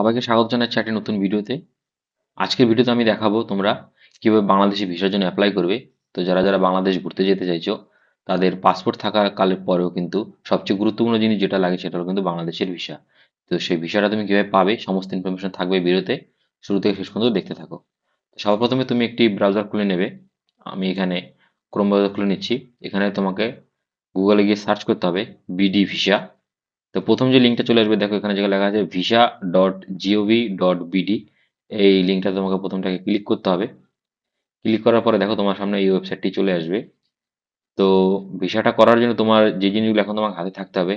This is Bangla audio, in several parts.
সবাইকে স্বাগত জানাচ্ছি একটি নতুন ভিডিওতে। আজকের ভিডিওতে আমি দেখাবো তোমরা কীভাবে বাংলাদেশি ভিসার জন্য অ্যাপ্লাই করবে। তো যারা যারা বাংলাদেশ ঘুরতে যেতে চাইছো, তাদের পাসপোর্ট থাকা কালের পরেও কিন্তু সবচেয়ে গুরুত্বপূর্ণ জিনিস যেটা লাগে সেটা হলো কিন্তু বাংলাদেশের ভিসা। তো সেই ভিসাটা তুমি কীভাবে পাবে, সমস্ত ইনফরমেশন থাকবে ভিডিওতে। শুরু থেকে শেষ পর্যন্ত দেখতে থাকো। সর্বপ্রথমে তুমি একটি ব্রাউজার খুলে নেবে। আমি এখানে ক্রোম ব্রাউজার খুলে নিচ্ছি। এখানে তোমাকে গুগলে গিয়ে সার্চ করতে হবে বিডি ভিসা তো প্রথম যে লিঙ্কটা চলে আসবে, দেখো এখানে যেখানে লেখা আছে visa dot gov dot BD এই লিঙ্কটা তোমাকে প্রথমটাকে ক্লিক করতে হবে। ক্লিক করার পরে দেখো তোমার সামনে এই ওয়েবসাইটটি চলে আসবে। তো ভিসাটা করার জন্য তোমার যে জিনিসগুলো এখন তোমার হাতে থাকতে হবে,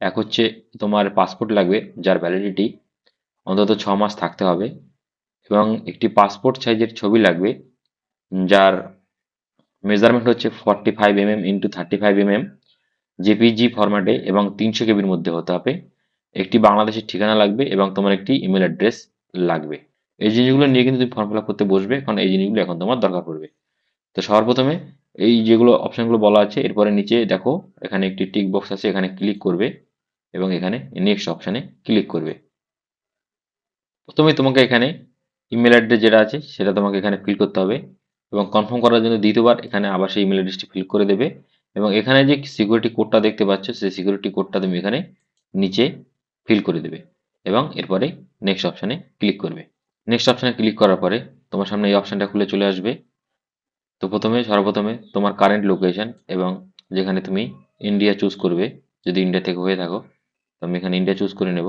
এক হচ্ছে তোমার পাসপোর্ট লাগবে, যার ভ্যালিডিটি অন্তত ছ মাস থাকতে হবে এবং একটি পাসপোর্ট সাইজের ছবি লাগবে, যার মেজারমেন্ট হচ্ছে forty five mm into thirty five mm JPG ফরম্যাটে এবং তিনশো কেবির মধ্যে হতে হবে। একটি বাংলাদেশের ঠিকানা লাগবে এবং তোমার একটি ইমেল অ্যাড্রেস লাগবে। এই জিনিসগুলো নিয়ে কিন্তু তুমি ফর্ম ফিল করতে বসবে, কারণ এই জিনিসগুলো এখন তোমার দরকার পড়বে। তো সবার প্রথমে এই যেগুলো অপশনগুলো বলা আছে, এরপরে নিচে দেখো, এখানে একটি টিক বক্স আছে, এখানে ক্লিক করবে এবং এখানে নেক্সট অপশানে ক্লিক করবে। প্রথমে তোমাকে এখানে ইমেল অ্যাড্রেস যেটা আছে, সেটা তোমাকে এখানে ফিল করতে হবে এবং কনফার্ম করার জন্য দ্বিতীয়বার এখানে আবার সেই ইমেল অ্যাড্রেসটি ফিল করে দেবে। এবং এখানে যে সিকিউরিটি কোডটা দেখতে পাচ্ছ, সেই সিকিউরিটি কোডটা তুমি এখানে নিচে ফিল করে দেবে এবং এরপরে নেক্সট অপশানে ক্লিক করবে। নেক্সট অপশানে ক্লিক করার পরে তোমার সামনে এই অপশানটা খুলে চলে আসবে। তো প্রথমে, সর্বপ্রথমে তোমার কারেন্ট লোকেশন এবং যেখানে তুমি ইন্ডিয়া চুজ করবে, যদি ইন্ডিয়া থেকে হয়ে থাকো, তো আমি এখানে ইন্ডিয়া চুজ করে নেব।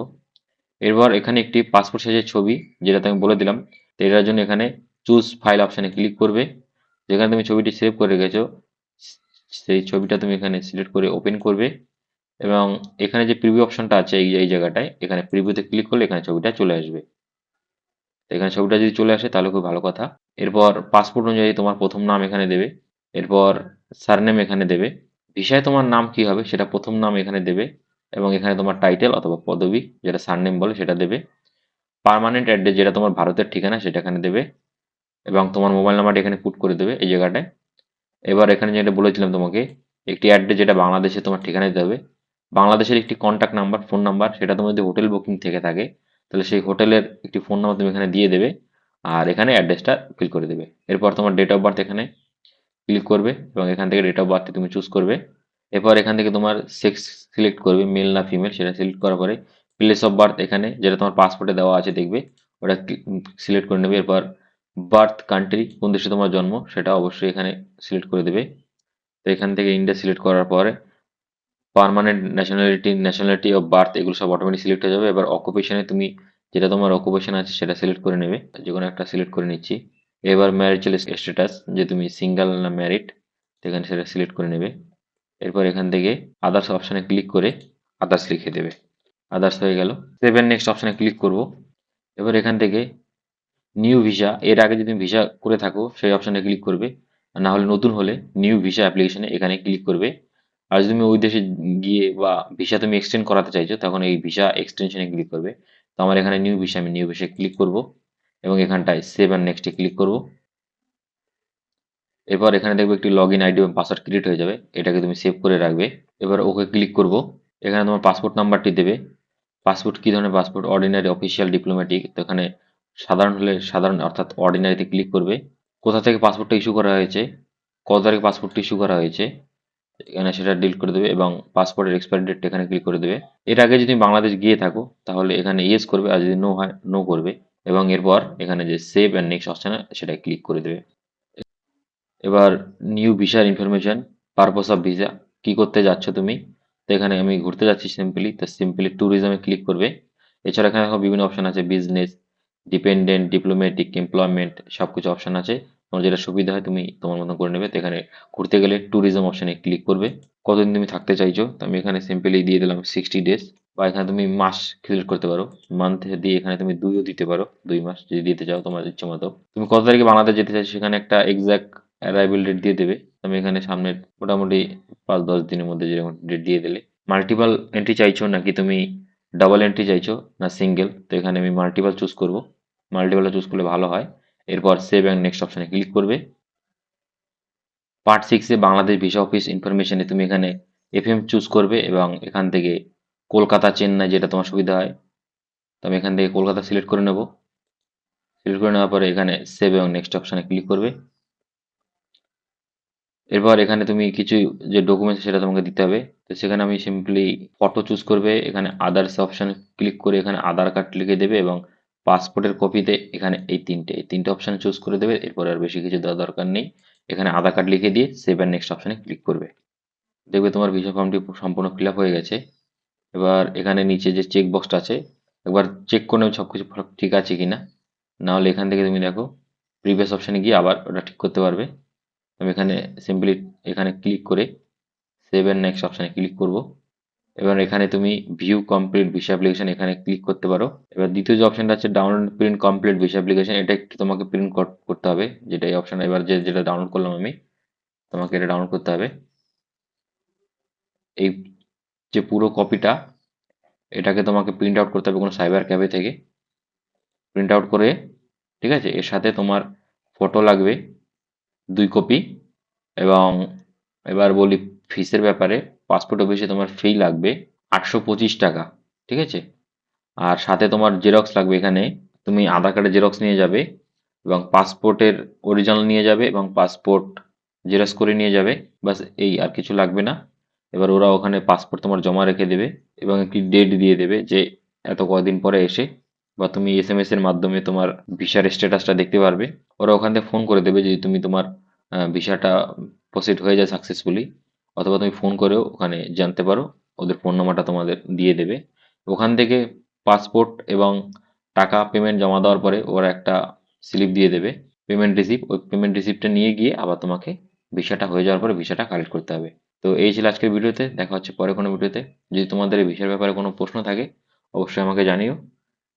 এরপর এখানে একটি পাসপোর্ট সাইজের ছবি যেটা আমি বলে দিলাম, তো এটার জন্য এখানে চুজ ফাইল অপশানে ক্লিক করবে। যেখানে তুমি ছবিটি সেভ করে রেখেছো সেই ছবিটা তুমি এখানে সিলেক্ট করে ওপেন করবে এবং এখানে যে প্রিভিউ অপশনটা আছে এই এই জায়গাটায়, এখানে প্রিভিউতে ক্লিক করলে এখানে ছবিটা চলে আসবে। এখানে ছবিটা যদি চলে আসে তাহলে খুব ভালো কথা। এরপর পাসপোর্ট অনুযায়ী তোমার প্রথম নাম এখানে দেবে, এরপর সারনেম এখানে দেবে ভিসায় তোমার নাম কি হবে সেটা প্রথম নাম এখানে দেবে এবং এখানে তোমার টাইটেল অথবা পদবি যেটা সারনেম বলে সেটা দেবে। পার্মানেন্ট অ্যাড্রেস যেটা তোমার ভারতের ঠিকানা সেটা এখানে দেবে এবং তোমার মোবাইল নাম্বারটা এখানে পুট করে দেবে এই জায়গাটায়। এবার এখানে যেটা বলেছিলাম তোমাকে, একটি অ্যাড্রেস যেটা বাংলাদেশে তোমার ঠিকানা দিতে হবে। বাংলাদেশের একটি কন্ট্যাক্ট নাম্বার ফোন নাম্বার সেটা তোমার যদি হোটেল বুকিং থেকে থাকে, তাহলে সেই হোটেলের একটি ফোন নাম্বার তুমি এখানে দিয়ে দেবে আর এখানে অ্যাড্রেসটা ফিল করে দেবে। এরপর তোমার ডেট অফ বার্থ এখানে ক্লিক করবে এবং এখান থেকে ডেট অফ বার্থ তুমি চুজ করবে। এরপর এখান থেকে তোমার সেক্স সিলেক্ট করবে মেল না ফিমেল সেটা সিলেক্ট করার পরে প্লেস অফ বার্থ এখানে যেটা তোমার পাসপোর্টে দেওয়া আছে দেখবে, ওটা সিলেক্ট করে নেবে। এরপর বার্থ কান্ট্রি, কোন দেশে তোমার জন্ম, সেটা অবশ্যই এখানে সিলেক্ট করে দেবে। তো এখান থেকে ইন্ডিয়া সিলেক্ট করার পরে permanent nationality nationality of birth এগুলো সব অটোমেটিক সিলেক্ট হয়ে যাবে। এবার অকুপেশনে তুমি যেটা তোমার অকুপেশন আছে, সেটা সিলেক্ট করে নেবে। যে কোনো একটা সিলেক্ট করে নিচ্ছি। এবার ম্যারিটাল স্ট্যাটাস যে তুমি সিঙ্গেল না ম্যারিড এখানে সেটা সিলেক্ট করে নেবে। এরপর এখান থেকে আদার্স অপশানে ক্লিক করে আদার্স লিখে দেবে। আদার্স হয়ে গেল। সেভেন নেক্সট অপশানে ক্লিক করব। এবার এখান থেকে নিউ ভিসা এর আগে যদি তুমি ভিসা করে থাকো, সেই অপশানে ক্লিক করবে। না হলে নতুন হলে নিউ ভিসা অ্যাপ্লিকেশনে এখানে ক্লিক করবে। আর যদি তুমি ওই দেশে গিয়ে বা ভিসা তুমি এক্সটেন্ড করাতে চাইছো, তখন এই ভিসা এক্সটেনশনে ক্লিক করবে। তো আমার এখানে নিউ ভিসা আমি নিউ ভিসা ক্লিক করব এবং এখানটায় সেভ অ্যান্ড নেক্সটে ক্লিক করব। এরপর এখানে দেখবে একটি লগ ইন আইডি এবং পাসওয়ার্ড ক্রিয়েট হয়ে যাবে। এটাকে তুমি সেভ করে রাখবে। এবার ওকে ক্লিক করব। এখানে তোমার পাসপোর্ট নাম্বারটি দেবে। পাসপোর্ট কী ধরনের পাসপোর্ট অর্ডিনারি অফিসিয়াল ডিপ্লোম্যাটিক তো এখানে সাধারণ হলে সাধারণ, অর্থাৎ অর্ডিনারিতে ক্লিক করবে। কোথা থেকে পাসপোর্টটা ইস্যু করা হয়েছে, কত তারিখে পাসপোর্টটা ইস্যু করা হয়েছে, এখানে সেটা ডিলিট করে দেবে এবং পাসপোর্টের এক্সপায়ারি ডেট এখানে ক্লিক করে দেবে। এর আগে যদি বাংলাদেশ গিয়ে থাকো, তাহলে এখানে ইয়েস করবে আর যদি নো হয় নো করবে এবং এরপর এখানে যে সেভ অ্যান্ড নেক্সট অপশানে সেটা ক্লিক করে দেবে। এবার নিউ ভিসার ইনফরমেশন পারপোজ অফ ভিসা কি করতে যাচ্ছ তুমি? তো এখানে আমি ঘুরতে যাচ্ছি সিম্পলি তো সিম্পলি ট্যুরিজমে ক্লিক করবে। এছাড়া এখানে বিভিন্ন অপশান আছে বিজনেস ডিপেন্ডেন্ট ডিপ্লোম্যাটিক এমপ্লয়মেন্ট সব কিছু অপশান আছে। তোমার যেটা সুবিধা হয় তুমি তোমার মতন করে নেবে। তো এখানে ঘুরতে গেলে ট্যুরিজম অপশানে ক্লিক করবে। কতদিন তুমি থাকতে চাইছো? তো আমি এখানে সিম্পলি দিয়ে দিলাম সিক্সটি ডেজ বা এখানে তুমি মাস সিলেক্ট করতে পারো। মান্থ দিয়ে এখানে তুমি দুইও দিতে পারো, দুই মাস যদি দিতে চাও তোমার ইচ্ছে মতো। তুমি কত তারিখে বাংলাদেশ যেতে চাইছো সেখানে একটা এক্সাক্ট অ্যারাইভেল ডেট দিয়ে দেবে। আমি এখানে সামনের মোটামুটি পাঁচ দশ দিনের মধ্যে যেরকম ডেট দিয়ে দিলে। মাল্টিপাল এন্ট্রি চাইছো নাকি তুমি ডাবল এন্ট্রি চাইছো না সিঙ্গেল তো এখানে আমি মাল্টিপাল চুজ করব। মাল্টিপালটা চুজ করলে ভালো হয়। এরপর সেভ অ্যান্ড নেক্সট অপশানে ক্লিক করবে। পার্ট সিক্সে বাংলাদেশ ভিসা অফিস ইনফরমেশনে তুমি এখানে এফএম চুজ করবে এবং এখান থেকে কলকাতা চেন্নাই যেটা তোমার সুবিধা হয়, তো আমি এখান থেকে কলকাতা সিলেক্ট করে নেব। সিলেক্ট করে নেওয়ার পরে এখানে সেভ এবং নেক্সট অপশানে ক্লিক করবে। এরপর এখানে তুমি কিছু যে ডকুমেন্টস সেটা তোমাকে দিতে হবে, তো সেখানে আমি সিম্পলি ফটো চুজ করবে, এখানে আদার্স অপশানে ক্লিক করে এখানে আধার কার্ড লিখে দেবে এবং পাসপোর্টের কপিতে এখানে এই তিনটে। এই তিনটে অপশান চুজ করে দেবে, এরপর আর বেশি কিছু দেওয়ার দরকার নেই। এখানে আধার কার্ড লিখে দিয়ে সেভ অ্যান্ড নেক্সট অপশানে ক্লিক করবে। দেখবে তোমার ভিসা ফর্মটি সম্পূর্ণ ফিল হয়ে গেছে। এবার এখানে নিচে যে চেক বক্সটা আছে, একবার চেক করে সব কিছু ঠিক আছে কি না নাহলে এখান থেকে তুমি দেখো প্রিভিয়াস অপশানে গিয়ে আবার ওটা ঠিক করতে পারবে। আমি এখানে সিম্পলি এখানে ক্লিক করে সেভ অ্যান্ড নেক্সট অপশানে ক্লিক করব। এবার এখানে তুমি ভিউ কমপ্লিট ভিসা অ্যাপ্লিকেশন এখানে ক্লিক করতে পারো। এবার দ্বিতীয় যে অপশনটা আছে download print complete visa application এটা একটু তোমাকে প্রিন্ট করতে হবে। যেটা এই অপশন এবার যে যেটা ডাউনলোড করলাম আমি, তোমাকে এটা ডাউনলোড করতে হবে। এই যে পুরো কপিটা এটাকে তোমাকে প্রিন্ট আউট করতে হবে কোনো সাইবার ক্যাফে থেকে। প্রিন্ট আউট করে, ঠিক আছে? এর সাথে তোমার ফটো লাগবে, দুই কপি এবং এবার বলি ফিসের ব্যাপারে পাসপোর্ট অফিসে তোমার ফি লাগবে আটশো পঁচিশ টাকা, ঠিক আছে? আর সাথে তোমার জেরক্স লাগবে এখানে, তুমি আধার কার্ডের জেরক্স নিয়ে যাবে এবং পাসপোর্টের অরিজিনাল নিয়ে যাবে এবং পাসপোর্ট জেরক্স করে নিয়ে যাবে বাস এই আর কিছু লাগবে না। এবার ওরা ওখানে পাসপোর্ট তোমার জমা রেখে দেবে এবং একটি ডেট দিয়ে দেবে যে এত কদিন পরে এসে বা তুমি এস এম এস এর মাধ্যমে তোমার ভিসার স্ট্যাটাসটা দেখতে পারবে। ওরা ওখান থেকে ফোন করে দেবে যে তুমি তোমার ভিসাটা প্রসিড হয়ে যায় সাকসেসফুলি অথবা তুমি ফোন করেও ওখানে জানতে পারো। ওদের ফোন নাম্বারটা তোমাদের দিয়ে দেবে। ওখান থেকে পাসপোর্ট এবং টাকা পেমেন্ট জমা দেওয়ার পরে ওরা একটা স্লিপ দিয়ে দেবে। পেমেন্ট রিসিপ্ট ওই পেমেন্ট রিসিপ্টটা নিয়ে গিয়ে আবার তোমাকে ভিসাটা হয়ে যাওয়ার পরে ভিসাটা কালেক্ট করতে হবে। তো এই ছিল আজকের ভিডিওতে। দেখা হচ্ছে পরে কোনো ভিডিওতে। যদি তোমাদের এই ভিসার ব্যাপারে কোনো প্রশ্ন থাকে, অবশ্যই আমাকে জানিও।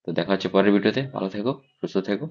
তো দেখা হচ্ছে পরের ভিডিওতে। ভালো থেকো, সুস্থ থেকো।